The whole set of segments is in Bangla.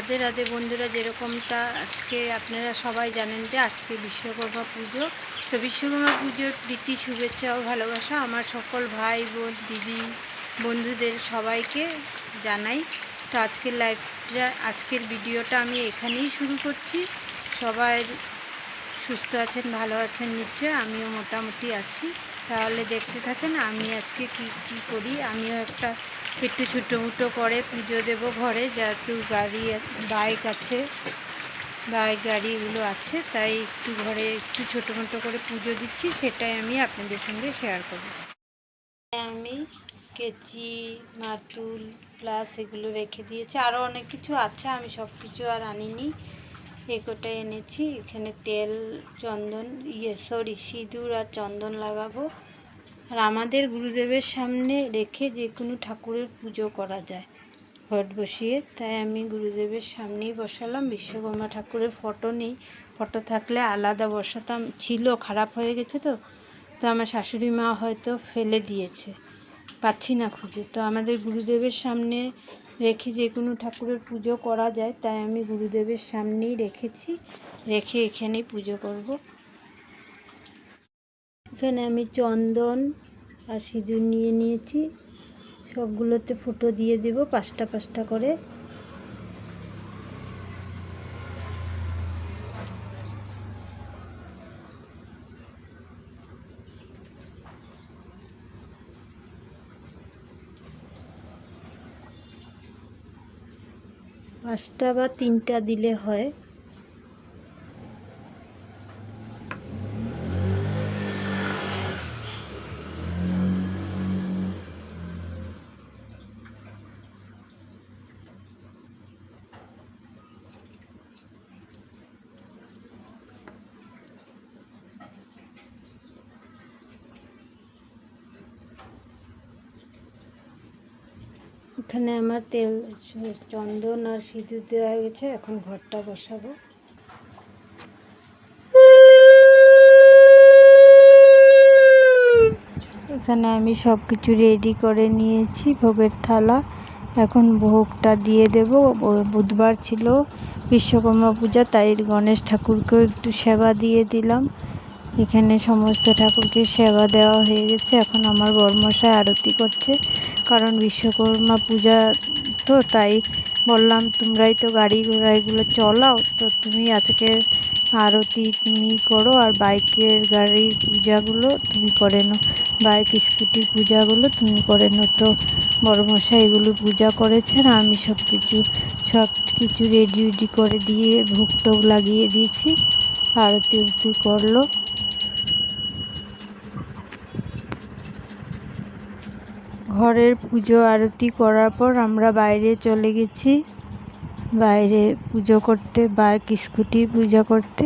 রাধে রাধে বন্ধুরা, যেরকমটা আজকে আপনারা সবাই জানেন যে আজকে বিশ্বকর্মা পুজো। তো বিশ্বকর্মা পুজোর প্রীতি, শুভেচ্ছা ও ভালোবাসা আমার সকল ভাই, বোন, দিদি, বন্ধুদের সবাইকে জানাই। তো আজকের লাইভটা, আজকের ভিডিওটা আমি এখানেই শুরু করছি। সবাই সুস্থ আছেন, ভালো আছেন নিশ্চয় আমিও মোটামুটি আছি। তাহলে দেখতে থাকেন আমি আজকে কি কি করি, আমিও একটা একটু ছোটো মুটো করে পুজো দেব ঘরে, যেহেতু গাড়ি, বাইক আছে, বাইক গাড়িগুলো আছে, তাই একটু ঘরে একটু ছোটো মোটো করে পুজো দিচ্ছি, সেটাই আমি আপনাদের সঙ্গে শেয়ার করব। আমি কেচি, মাতুল প্লাস এগুলো রেখে দিয়েছি। আরও অনেক কিছু আছে, আমি সব কিছু আর আনিনি। এগোটা এনেছি, এখানে তেল, চন্দন ইয়ে সরি সিঁদুর আর চন্দন লাগাবো। আর আমাদের গুরুদেবের সামনে রেখে যে কোনো ঠাকুরের পুজো করা যায় ঘট বসিয়ে। তাই আমি গুরুদেবের সামনেই বসালাম। বিশ্বকর্মা ঠাকুরের ফটো নেই। ফটো থাকলে আলাদা বসাতাম। ছিল, খারাপ হয়ে গেছে তো। তো আমার শাশুড়ি মা হয়তো ফেলে দিয়েছে। পাচ্ছি না খুঁজে। তো আমাদের গুরুদেবের সামনে রেখে যে কোনো ঠাকুরের পুজো করা যায়, তাই আমি গুরুদেবের সামনেই রেখেছি। রেখে এখানেই পুজো করব। এখানে আমি চন্দন আর সিঁদুর নিয়ে নিয়েছি। সবগুলোতে ফুটো দিয়ে দেব পাঁচটা পাঁচটা করে। পাঁচটা বা তিনটা দিলে হয়। এখানে আমার তেল, চন্দন আর সিঁদুর দেওয়া গেছে এখন ঘরটা বসাবো। এখানে আমি সব কিছু রেডি করে নিয়েছি, ভোগের থালা। এখন ভোগটা দিয়ে দেব। বুধবার ছিল বিশ্বকর্মা পূজা, তাই গণেশ ঠাকুরকেও একটু সেবা দিয়ে দিলাম। এখানে সমস্ত ঠাকুরকে সেবা দেওয়া হয়ে গেছে। এখন আমার বর্মশাই আরতি করছে। কারণ বিশ্বকর্মা পূজা তো তাই বললাম, তোমরাই তো গাড়ি ঘোড়া এগুলো চলাও, তো তুমি আজকে আরতি তুমি করো আর বাইকের গাড়ির পূজাগুলো তুমি করে নাও, বাইক, স্কুটির পূজাগুলো তুমি করে নাও। তো বড়মশাই এগুলো পূজা করেছেন, আমি সব কিছু সব কিছু রেডি উডি করে দিয়ে ভোগ টোগ লাগিয়ে দিয়েছি। আরতি উরতি করল। ঘরের পুজো আরতি করার পর আমরা বাইরে চলে গেছি। বাইরে পুজো করতে বাইক স্কুটি পূজা করতে।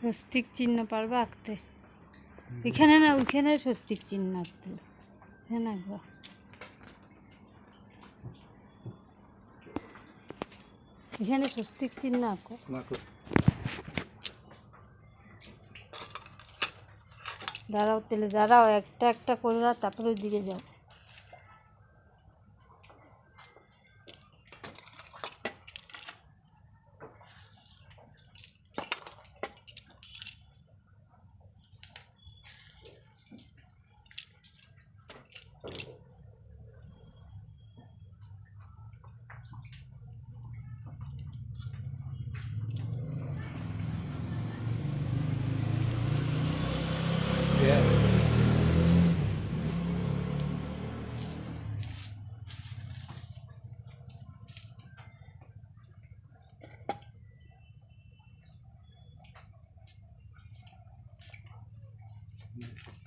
স্বস্তিক চিহ্ন পারবে আঁকতে। এখানে না, ওইখানে স্বস্তিক চিহ্ন আঁকতে। হ্যাঁ গো এখানে স্বস্তিক চিহ্ন আঁকো। দাঁড়াও তাহলে দাঁড়াও একটা একটা করে তারপরে ওইদিকে যাও। Mm-hmm.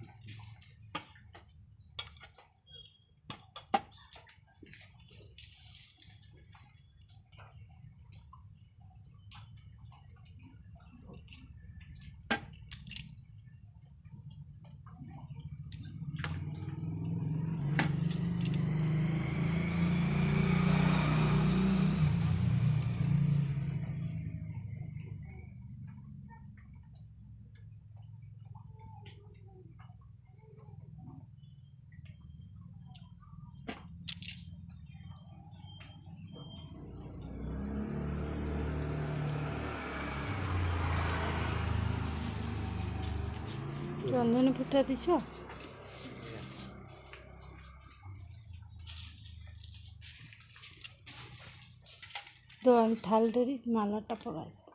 চন্দনে ফুটা দিছ? তো আমি থাল ধরি মালাটা পরা যায়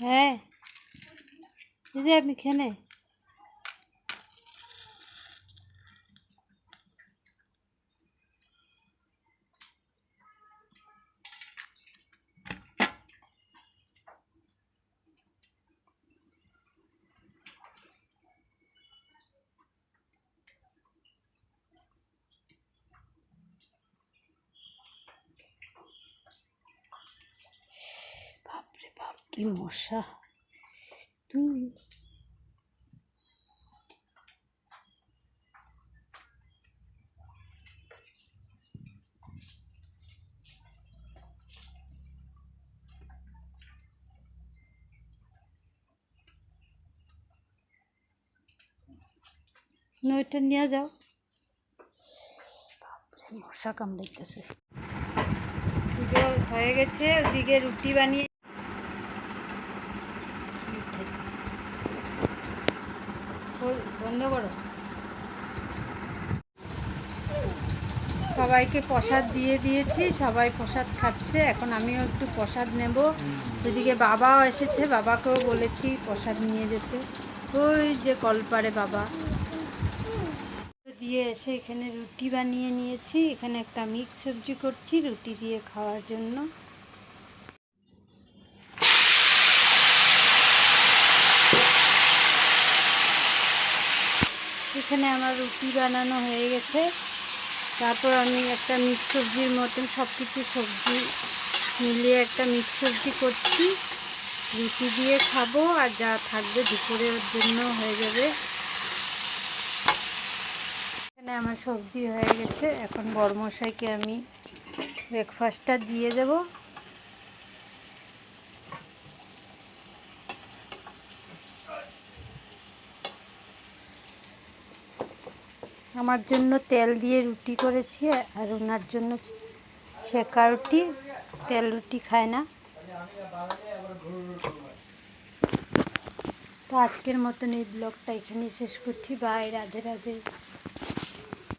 হ্যাঁ। এই যে আমি কি মশা? তুই। নইটা নিয়ে যাও। মশা কামড়াইতেছে। হয়ে গেছে ওদিকে রুটি বানিয়ে উঠাইতেছে। ওই, বন্ধ করো। সবাইকে প্রসাদ দিয়ে দিয়েছি, সবাই প্রসাদ খাচ্ছে। এখন আমিও একটু প্রসাদ নেব। ওদিকে বাবাও এসেছে, বাবাকেও বলেছি প্রসাদ নিয়ে যেতে। ওই যে কলপারে বাবা। দিয়ে এসে এখানে রুটি বানিয়ে নিয়েছি। এখানে একটা মিক্স সবজি করছি রুটি দিয়ে খাওয়ার জন্য। এখানে আমার রুটি বানানো হয়ে গেছে। তারপর আমি একটা মিক্স সবজির মতন সব কিছু সবজি মিলিয়ে একটা মিক্স সবজি করছি। রুটি দিয়ে খাব আর যা থাকবে দুপুরের জন্য হয়ে যাবে। এখানে আমার সবজি হয়ে গেছে। এখন বড়মশাইকে আমি ব্রেকফাস্টটা দিয়ে দেব। আমার জন্য তেল দিয়ে রুটি করেছি, আর ওনার জন্য শেখা রুটি। তেল রুটি খায় না। তো আজকের মতন এই ব্লগটা এখানে শেষ করছি। বাই, রাধে রাধে।